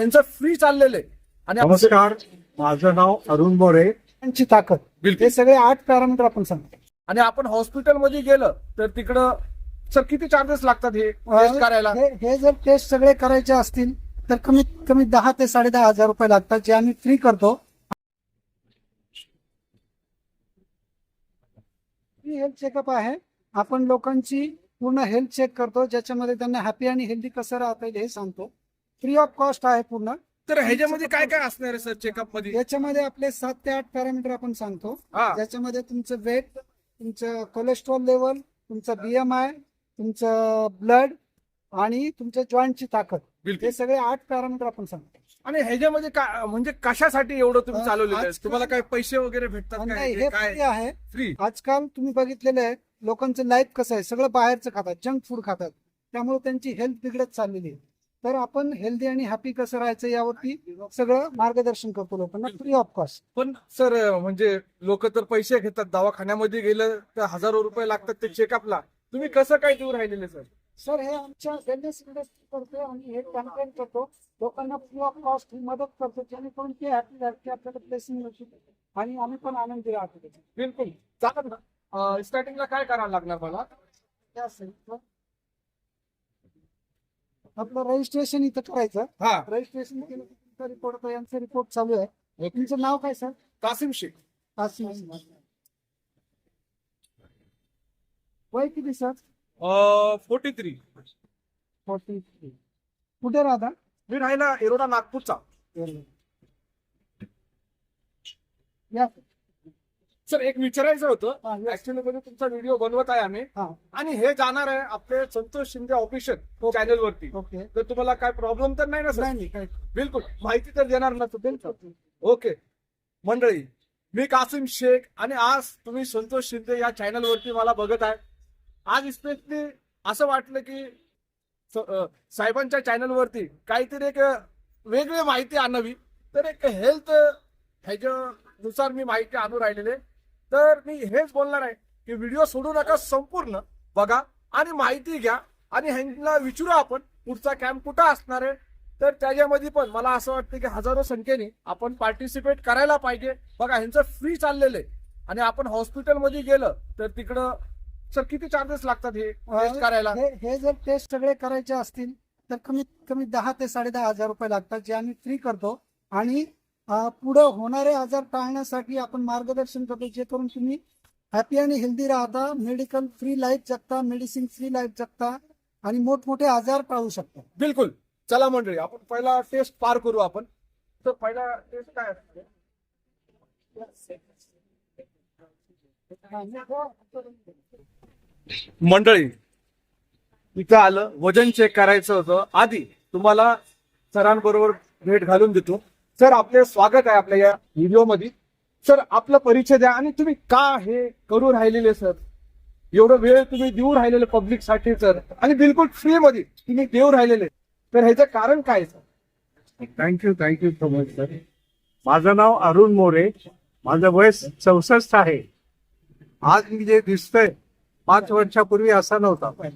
यांचं फ्री चाललेलं आहे. आणि नमस्कार. माझं नाव अरुण बोरे त्यांची ताकद. बिलकुल. हे सगळे आठ पॅरामीटर आपण सांगतो. आणि आपण हॉस्पिटलमध्ये गेलं तर तिकडं सर किती चार्जेस लागतात हे टेस्ट करायला? हे हे जर टेस्ट सगळे करायचे असतील तर कमीत कमी दहा ते साडे दहा हजार रुपये लागतात जे आम्ही फ्री करतो. फ्री हेल्थ चेकअप आहे. आपण लोकांची पूर्ण हेल्थ चेक करतो ज्याच्यामध्ये त्यांना हॅपी आणि हेल्दी कसं राहता येईल हे सांगतो. फ्री ऑफ कॉस्ट आहे पूर्ण. तर ह्याच्यामध्ये काय काय असणार आहे सर चेकअपमध्ये? याच्यामध्ये आपले सात ते आठ पॅरामीटर आपण सांगतो. हा. ज्याच्यामध्ये तुमचं वेट तुमचं कोलेस्ट्रॉल लेवल तुमचं बीएमआय तुमचं ब्लड आणि तुमच्या जॉईंटची ताकद. बिलकुल. हे सगळे आठ पॅरामीटर आपण सांगतो. आणि ह्याच्यामध्ये काय म्हणजे कशासाठी एवढं तुम्ही अं, चालवलेलं आहे? आजकाल- तुम्हाला काय पैसे वगैरे भेटतात नाही काय? हे काय? आहे. फ्री आजकाल तुम्ही बघितलेलं आहे लोकांचं लाईफ कसं आहे? सगळं बाहेरचं खातात जंक फूड खातात. त्यामुळे त्यांची हेल्थ बिघडत चाललेली आहे. तर आपण हेल्दी आणि हॅपी कसं राहायचं यावरती सगळं मार्गदर्शन करतो लोकांना फ्री ऑफ कॉस्ट पण सर म्हणजे लोक तर पैसे घेतात दवाखान्यामध्ये गेलं तर हजारो रुपये लागतात ते चेकअपला तुम्ही कसं काय देऊ राहिलेले सर? सर हे आमच्या वेलनेस इंडस्ट्री करतो आणि हे कॅम्पेन करतो. लोकांना फ्री ऑफ कॉस्ट ही मदत करतो जेणेकरून ते हॅपी राहतात की आपल्याला ब्लेसिंग मिळते आणि आम्ही पण आनंदी राहतो. बिलकुल. चालेल ना. स्टार्टिंगला काय करावं लागणार मला? आपलं रजिस्ट्रेशन इथं करायचं. हा. रजिस्ट्रेशन केलं तुमचा रिपोर्ट यांचा रिपोर्ट चालू आहे. तुमचं नाव काय सर कासिम शेख. कासिम वय किती सर फोर्टी थ्री फोर्टी कुठे राहता? मी राहिला एरोडा नागपूरचा. या सर एक विचारायचं होतं. या. ऍक्च्युली मध्ये तुमचा व्हिडिओ बनवत आहे आम्ही. आणि हे जाणार आहे आपले संतोष शिंदे ऑफिशियल चॅनल वरती ओके तर तुम्हाला काय प्रॉब्लेम तर नाही ना सर बिलकुल. माहिती तर देणार ना बिलकुल ओके मंडळी मी कासिम शेख आणि आज तुम्ही संतोष शिंदे या चॅनल वरती मला बघत आहे. आज स्पेशली असं वाटलं की साहेबांच्या चॅनल वरती काहीतरी एक वेगळी माहिती आणावी. तर एक हेल्थ ह्याच्यानुसार मी माहिती आणू राहिलेले. तर मी हेच बोलणार आहे की व्हिडिओ सोडू नका संपूर्ण. बघा आणि माहिती घ्या आणि ह्यांना विचारू आपण पुढचा कॅम्प कुठं असणार आहे? तर त्याच्यामध्ये पण मला असं वाटतं की हजारो संख्येने आपण पार्टिसिपेट करायला पाहिजे. बघा ह्यांचं फ्री चाललेलं आहे. आणि आपण हॉस्पिटलमध्ये गेलं तर तिकडं सर किती चार्जेस लागतात हे टेस्ट करायला? हे हे जर टेस्ट सगळे करायचे असतील तर कमीत कमी दहा ते साडे दहा हजार रुपये लागतात जे आम्ही फ्री करतो. आणि पुढं होणारे आजार टाळण्यासाठी आपण मार्गदर्शन करतो जे करून तुम्ही हॅपी आणि हेल्दी राहता मेडिकल फ्री लाईफ जगता मेडिसिन फ्री लाईफ जगता आणि मोठमोठे आजार टाळू शकता. बिलकुल. चला मंडळी आपण पहिला टेस्ट पार करू आपण. तर पहिला टेस्ट काय मंडळी इथं आलं वजन चेक करायचं होतं. आधी तुम्हाला सरांबरोबर भेट घालून देतो. सर आपले स्वागत आहे आपल्या या व्हिडिओमध्ये सर आपला परिचय द्या आणि तुम्ही का हे करू राहिलेले सर? एवढं वेळ तुम्ही देऊ राहिलेले पब्लिकसाठी सर. आणि बिलकुल फ्री मध्ये तुम्ही देऊ राहिलेले. तर ह्याचं कारण काय sir? Thank you thank you so much sir माझं नाव अरुण मोरे. माझं वय चौसष्ट आहे. आज मी जे दिसतंय पाच वर्षापूर्वी असा नव्हता.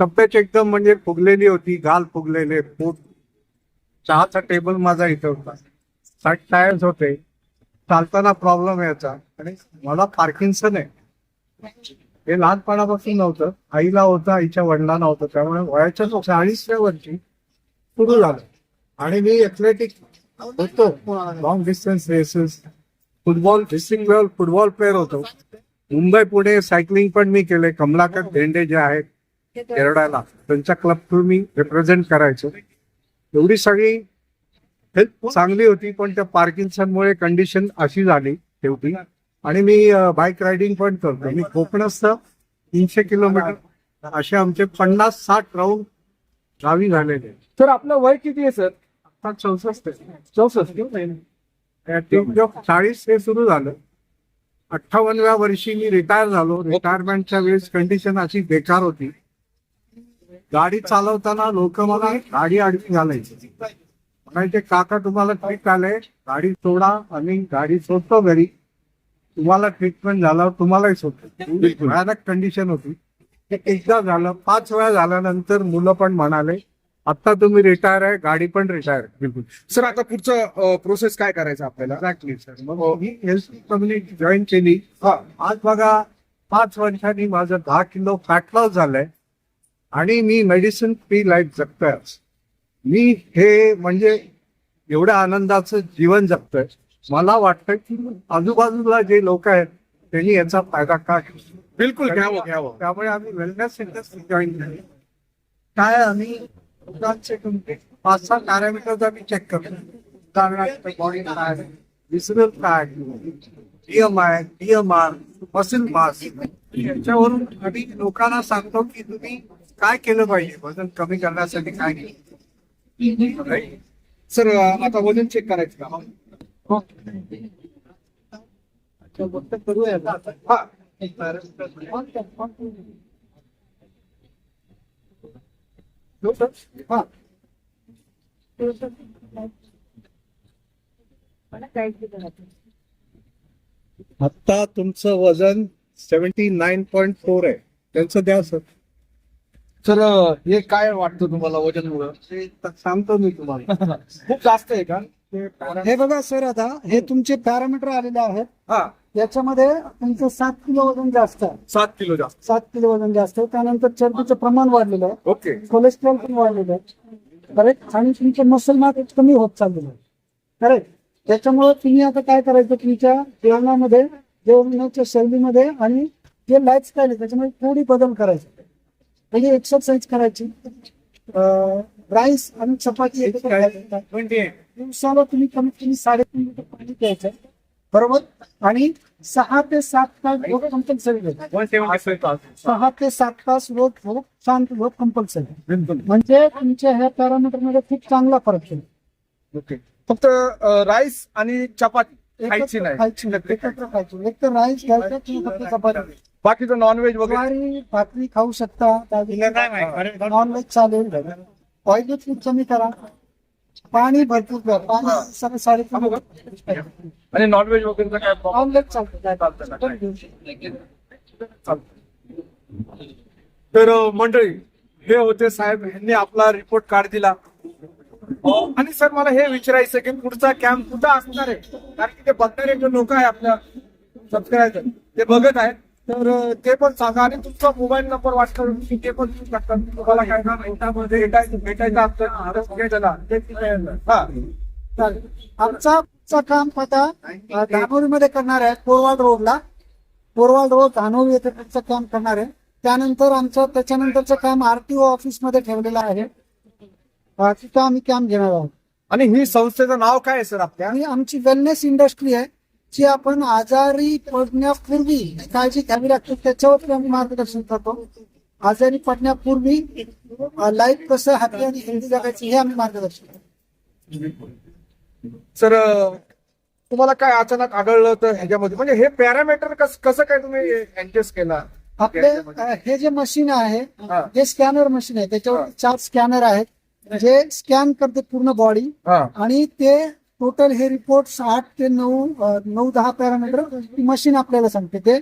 तब्येत एकदम म्हणजे फुगलेली होती गाल फुगलेले पोट चहाचा टेबल माझा इथं होता. साठ टायर्स होते. चालताना प्रॉब्लेम यायचा. आणि मला पार्किन्सन आहे. हे लहानपणापासून नव्हतं. आईला होतं आईच्या वडिलांना होतं. त्यामुळे वयाच्या चाळीसव्या वर्षी सुरू झालं. आणि मी एथलेटिक होतो. Long distance races football district level football player होतो. मुंबई पुणे सायकलिंग पण मी केले कमलाकर धेंडे जे आहेत केरळाला. त्यांच्या क्लब थ्रू मी रिप्रेझेंट करायचो. एवढी सगळी हेल्थ चांगली होती पण त्या पार्किन्सनमुळे कंडिशन अशी झाली शेवटी. आणि मी बाईक रायडिंग पण करतो. मी कोकणस्थ तीनशे किलोमीटर. असे आमचे पन्नास साठ राऊंड गावी झालेले. सर आपलं वय किती आहे सर? आता चौसष्ट. चौसष्ट? चाळीस हे सुरू झालं. अठ्ठावन्नव्या वर्षी मी रिटायर झालो. रिटायरमेंटच्या वेळेस कंडिशन अशी बेकार होती. गाडी चालवताना लोक मला गाडी अडकी घालायची. म्हणायचे काका तुम्हाला ट्रीट आले गाडी सोडा. आणि गाडी सोडतो घरी. तुम्हाला ट्रीटमेंट झाल्यावर तुम्हालाही सोडतो. भयानक कंडिशन होती. ते एकदा झालं पाच वेळा झाल्यानंतर मुलं पण म्हणाले आता तुम्ही रिटायर आहे गाडी पण रिटायर बिलकुल. सर आता पुढचं प्रोसेस काय करायचं आपल्याला? एक्झॅक्टली सर मग ही. हेल्थ कम्युनिटी जॉईन केली. आज बघा पाच वर्षांनी माझं दहा किलो फॅट लॉस झालंय. आणि मी मेडिसिन फ्री लाईफ जगतोय. मी हे म्हणजे एवढ्या आनंदाचं जीवन जगतोय. मला वाटतं की आजूबाजूला जे लोक आहेत त्यांनी याचा फायदा का? बिलकुल घ्यावं घ्यावं. त्यामुळे आम्ही वेलनेस इंडस्ट्री जॉईन केली काय आम्ही पाच सहा पॅरामीटर्स आम्ही चेक करतो उदाहरणार्थ बॉडी काय विसरल काय डीएमआय डीएमआर मसिल मास याच्यावरून आम्ही लोकांना सांगतो की तुम्ही काय केलं पाहिजे? वजन कमी करण्यासाठी काय केलं? सर आता वजन चेक करायचं का आता तुमचं वजन सेव्हन्टी नाईन पॉईंट फोर आहे. त्यांचं द्या सर सर हे काय वाटतं तुम्हाला वजन मुळे सांगतो मी तुम्हाला. खूप जास्त आहे का? हे बघा सर आता हे तुमचे पॅरामीटर आलेले आहेत. हा. याच्यामध्ये तुमचं सात किलो वजन जास्त आहे. सात किलो जास्त. सात किलो वजन जास्त आहे. त्यानंतर चरबीचं प्रमाण वाढलेलं आहे. ओके. कोलेस्ट्रॉल पण वाढलेलं आहे. करेक्ट आणि तुमचं मसल मास कमी होत चाललेलं आहे. करेक्ट त्याच्यामुळे तुम्ही आता काय करायचं तुमच्या जेवणामध्ये जेवणाच्या शैलीमध्ये आणि जे लाईफस्टाईल आहे त्याच्यामध्ये थोडी बदल करायचे. म्हणजे एक्सरसाइज करायची. राईस आणि चपाती खायचं. दिवसाला तुम्ही कमीत कमी साडेतीन लिटर पाणी प्यायचं. बरोबर? आणि सहा ते सात तास झोप कंपल्सरी सहा ते सात तास रोज झोप शांत झोप कंपल्सरी म्हणजे तुमच्या ह्या पॅरामीटरमध्ये खूप चांगला फरक आहे. ओके. फक्त राईस आणि चपाती खायची नाही. एकत्र खायची. एक तर राईस घ्यायचं फक्त चपाती. बाकीचं नॉनव्हेज वगैरे? ज्वारी भाकरी खाऊ शकता. नॉनव्हेज चालेल. ऑइली फूड कमी करा. पाणी भरपूर प्या पाणी सगळं लिटर. आणि नॉनव्हेज वगैरेचं काय problem? ऑमलेट चालतं काय चालतं. तर अ, मंडळी हे होते साहेब. यांनी आपला रिपोर्ट कार्ड दिला. अ, आणि सर मला हे विचारायचं की पुढचा कॅम्प कुठं असणार आहे? कारण की ते बघणारे जे लोक आहे आपल्या सबस्क्रायबर ते बघत आहेत. तर ते पण सांगा. आणि तुमचा मोबाईल नंबर वाटतं की ते पण देऊ शकता. तुम्हाला काय ना भेटामध्ये भेटायचं भेटायचं असतं. हा. चालेल. आमचा आमचं काम आता धानोरी मध्ये करणार आहे कोरवाड रोडला. कोरवाड रोड धानोरी येथे तुमचं काम करणार आहे. त्यानंतर आमचं त्याच्यानंतरचं काम आरटीओ ऑफिसमध्ये ठेवलेलं आहे. तिथं आम्ही कॅम्प घेणार आहोत. आणि ही संस्थेचं नाव काय आहे सर आपल्या? आमची वेलनेस इंडस्ट्री आहे. जी आपण आजारी पडण्यापूर्वी जी काळजी घ्यावी लागते त्याच्यावरती आम्ही मार्गदर्शन करतो. आजारी पडण्यापूर्वी लाईफ कसं हॅपी आणि हेल्दी जगायचं हे आम्ही मार्गदर्शन करतो. सर तुम्हाला काय अचानक आढळलं तर ह्याच्यामध्ये? म्हणजे हे पॅरामीटर कस कसं काय तुम्ही ऍडजस्ट केला? आपले हे जे मशीन आहे हा. हे स्कॅनर मशीन आहे. त्याच्यावर चार स्कॅनर आहेत. जे स्कॅन करते पूर्ण बॉडी आणि ते टोटल हे रिपोर्ट आठ ते नऊ नऊ दहा पॅरामीटर मशीन आपल्याला सांगते. ते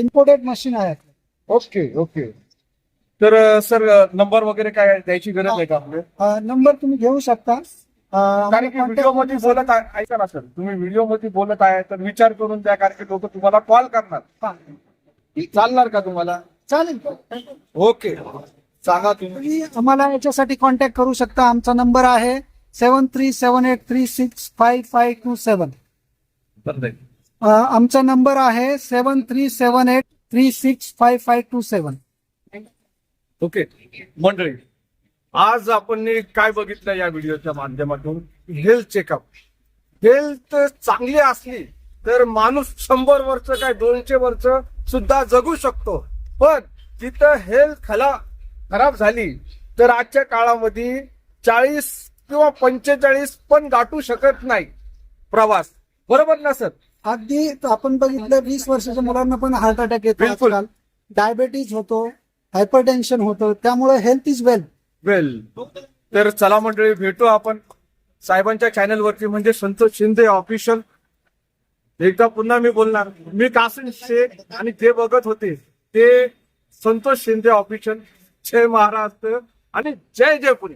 इम्पोर्टेड मशीन आहे. ओके ओके तर सर नंबर वगैरे काय द्यायची गरज आहे का नंबर तुम्ही घेऊ शकता. कारण की आम्हाला व्हिडिओमध्ये contact- बोलत आहे ऐका ना सर तुम्ही व्हिडिओमध्ये बोलत आहे तर विचार करून द्या कारण की लोक तुम्हाला कॉल करणार. चालणार का तुम्हाला? चालेल. ओके सांगा तुम्ही. तुम्ही आम्हाला याच्यासाठी कॉन्टॅक्ट करू शकता. आमचा नंबर आहे. Seven three seven eight three six five five two seven आमचा नंबर आहे seven three seven eight three six five five two seven okay. मंडळी आज आपण काय बघितलं या व्हिडिओच्या माध्यमातून? हेल्थ चेकअप हेल्थ चांगली असली तर माणूस शंभर वर्ष काय दोनशे वर्ष सुद्धा जगू शकतो. पण तिथं हेल्थ खला खराब झाली तर आजच्या काळामध्ये चाळीस किंवा पंचेचाळीस पण गाठू शकत नाही प्रवास. बरोबर ना सर? अगदी आपण बघितलं वीस वर्षाच्या मुलांना पण हार्ट अटॅक येतो बिलकुल. आजकाल. डायबेटीज होतो हायपरटेन्शन होतं त्यामुळे हेल्थ इज वेल वेल तर चला मंडळी भेटू आपण साहेबांच्या चॅनल वरती. म्हणजे संतोष शिंदे ऑफिशियल एकदा पुन्हा मी बोलणार. मी कासिम शेख आणि जे बघत होते ते संतोष शिंदे ऑफिशियल जय महाराष्ट्र आणि जय जय पुणे